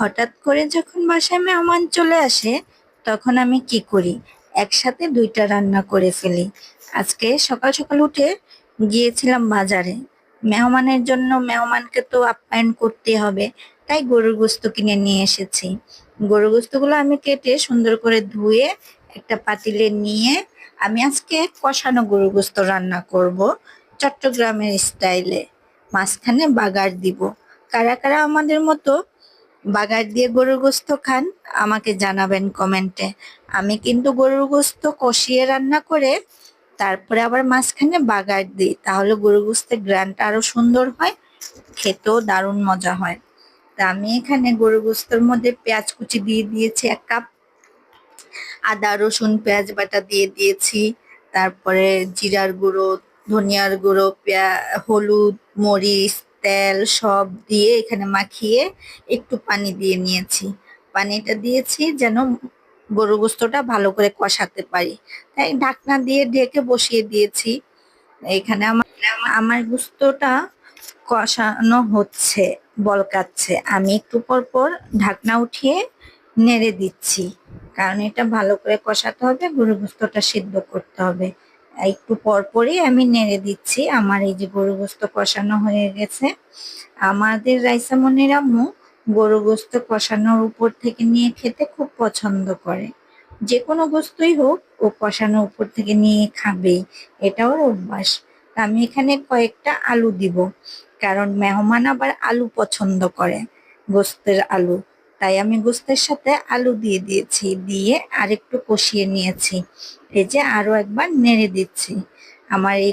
হঠাৎ করে যখন বাসায় মেহমান চলে আসে, তখন আমি কি করি? একসাথে দুইটা রান্না করে ফেলি। আজকে সকাল সকাল উঠে গিয়েছিলাম বাজারে। মেহমানের জন্য মেহমানকে তো আপ্যায়ন করতে হবে, তাই গরুর গোস্ত কিনে নিয়ে এসেছি। গরুর গোস্তগুলো আমি কেটে সুন্দর করে ধুয়ে একটা পাতিলে নিয়ে আমি আজকে কষানো গরুর গোস্ত রান্না করব চট্টগ্রামের স্টাইলে। মাঝখানে বাগার দিব। কারা কারা আমাদের মতো বাগার দিয়ে গরুর গোস্ত খান, আমাকে জানাবেন কমেন্টে। আমি কিন্তু গরুর গোস্ত কষিয়ে রান্না করে তারপরে আবার মাঝখানে বাগার দিই, তাহলে গরুর গোস্তের গ্রানটা আরও সুন্দর হয়, খেতেও দারুণ মজা হয়। তা আমি এখানে গরুর গোস্তর মধ্যে পেঁয়াজ কুচি দিয়ে দিয়েছি এক কাপ, আদা, রসুন, পেঁয়াজ বাটা দিয়ে দিয়েছি, তারপরে জিরার গুঁড়ো, ধনিয়ার গুঁড়ো, পেঁয়া, হলুদ, মরিচ তেল সব দিয়ে এখানে মাখিয়ে একটু পানি দিয়ে নিয়েছি। পানিটা দিয়েছি যেন গরু গোস্তটা ভালো করে কষাতে পারি। তাই ঢাকনা দিয়ে ঢেকে বসিয়ে দিয়েছি। এখানে আমার আমার গোস্তটা কষানো হচ্ছে, বলকাচ্ছে। আমি একটু পর পর ঢাকনা উঠিয়ে নেড়ে দিচ্ছি। কারণ এটা ভালো করে কষাতে হবে গরু গোস্তটা সিদ্ধ করতে হবে। একটু পর পরই আমি নেড়ে দিচ্ছি। আমার এই যে গরু গোস্ত কষানো হয়ে গেছে। আমাদের রাইসামনির আম্মু গরু গোস্ত কষানোর উপর থেকে নিয়ে খেতে খুব পছন্দ করে। যে কোনো গোস্তই হোক, ও কষানোর উপর থেকে নিয়ে খাবেই এটাও অভ্যাস। আমি এখানে কয়েকটা আলু দিব, কারণ মেহমান আবার আলু পছন্দ করে, গোস্তের আলু। তাই আমি গোস্তের সাথে আলু দিয়ে দিয়েছি, দিয়ে আরেকটু কষিয়ে নিয়েছি। এই যে আরও একবার নেড়ে দিচ্ছি। আমার এই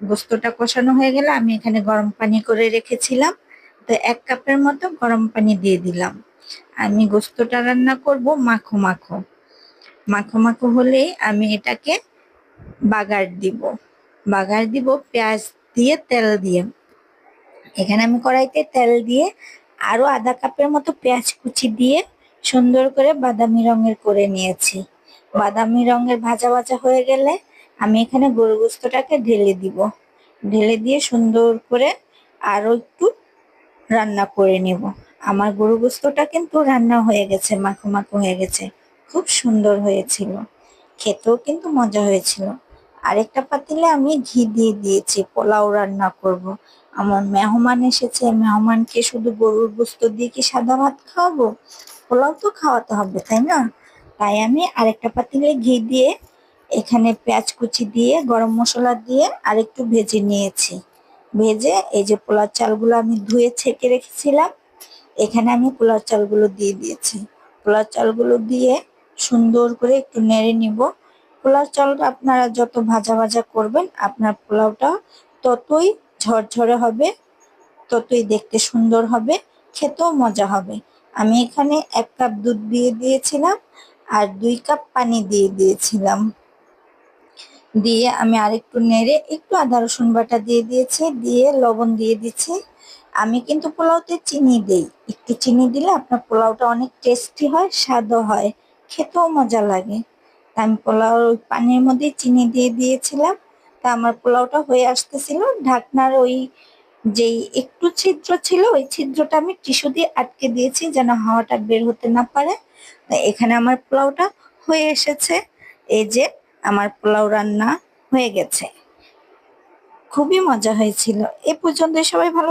গোস্তটা কষানো হয়ে গেলে আমি এখানে গরম পানি করে রেখেছিলাম। তো এক কাপের মতো গরম পানি দিয়ে দিলাম। আমি গোস্তটা রান্না করব মাখো মাখো। মাখো মাখো হলে আমি এটাকে বাগার দিব। বাগার দিব, পেঁয়াজ দিয়ে, তেল দিয়ে। এখানে আমি কড়াইতে তেল দিয়ে আরও আধা কাপের মতো পেঁয়াজ কুচি দিয়ে সুন্দর করে বাদামি রঙের করে নিয়েছি। বাদামি রঙের ভাজা ভাজা হয়ে গেলে আমি এখানে গরু গোস্তটাকে ঢেলে দিব। ঢেলে দিয়ে সুন্দর করে আরও একটু রান্না করে নেব। আমার গরু গোস্তটা কিন্তু রান্না হয়ে গেছে, মাখো মাখো হয়ে গেছে। খুব সুন্দর হয়েছিল। খেতেও কিন্তু মজা হয়েছিল। আরেকটা পাতিলে আমি ঘি দিয়ে দিয়েছি, পোলাও রান্না করব। আমার মেহমান এসেছে, মেহমানকে শুধু গরুর গোস্ত দিয়ে কি সাদা ভাত খাওয়াবো? পোলাও তো খাওয়াতে হবে, তাই না? তাই আমি আরেকটা পাতিলে ঘি দিয়ে, এখানে পেঁয়াজ কুচি দিয়ে, গরম মশলা দিয়ে আরেকটু ভেজে নিয়েছি। ভেজে এই যে পোলার চালগুলো আমি ধুয়ে ছেঁকে রেখেছিলাম, এখানে আমি পোলার চালগুলো দিয়ে দিয়েছি। পোলার চালগুলো দিয়ে সুন্দর করে একটু নেড়ে নিব। পোলাও চালটা আপনারা যত ভাজা ভাজা করবেন, আপনার পোলাওটা ততই ঝরঝরে হবে, ততই দেখতে সুন্দর হবে, খেতেও মজা হবে। আমি এখানে এক কাপ দুধ দিয়ে দিয়েছিলাম আর দুই কাপ পানি দিয়ে দিয়েছিলাম। দিয়ে আমি আরেকটু নেড়ে একটু আদা, রসুন বাটা দিয়ে দিয়েছি, দিয়ে লবণ দিয়ে দিচ্ছি। আমি কিন্তু পোলাওতে চিনি দেই। একটু চিনি দিলে আপনার পোলাওটা অনেক টেস্টি হয়, স্বাদও হয়, খেতেও মজা লাগে। আমি পোলাও পানির মধ্যে চিনি দিয়ে দিয়েছিলাম। তা আমার পোলাওটা হয়ে আসতেছিল। ঢাকনার ওই যেই একটু ছিদ্র ছিল, ওই ছিদ্রটা আমি টিস্যু দিয়ে আটকে দিয়েছি যেন হাওয়াটা বের হতে না পারে। এখানে আমার পোলাওটা হয়ে এসেছে। এই যে আমার পোলাও রান্না হয়ে গেছে। খুবই মজা হয়েছিল। এ পর্যন্ত সবাই ভালো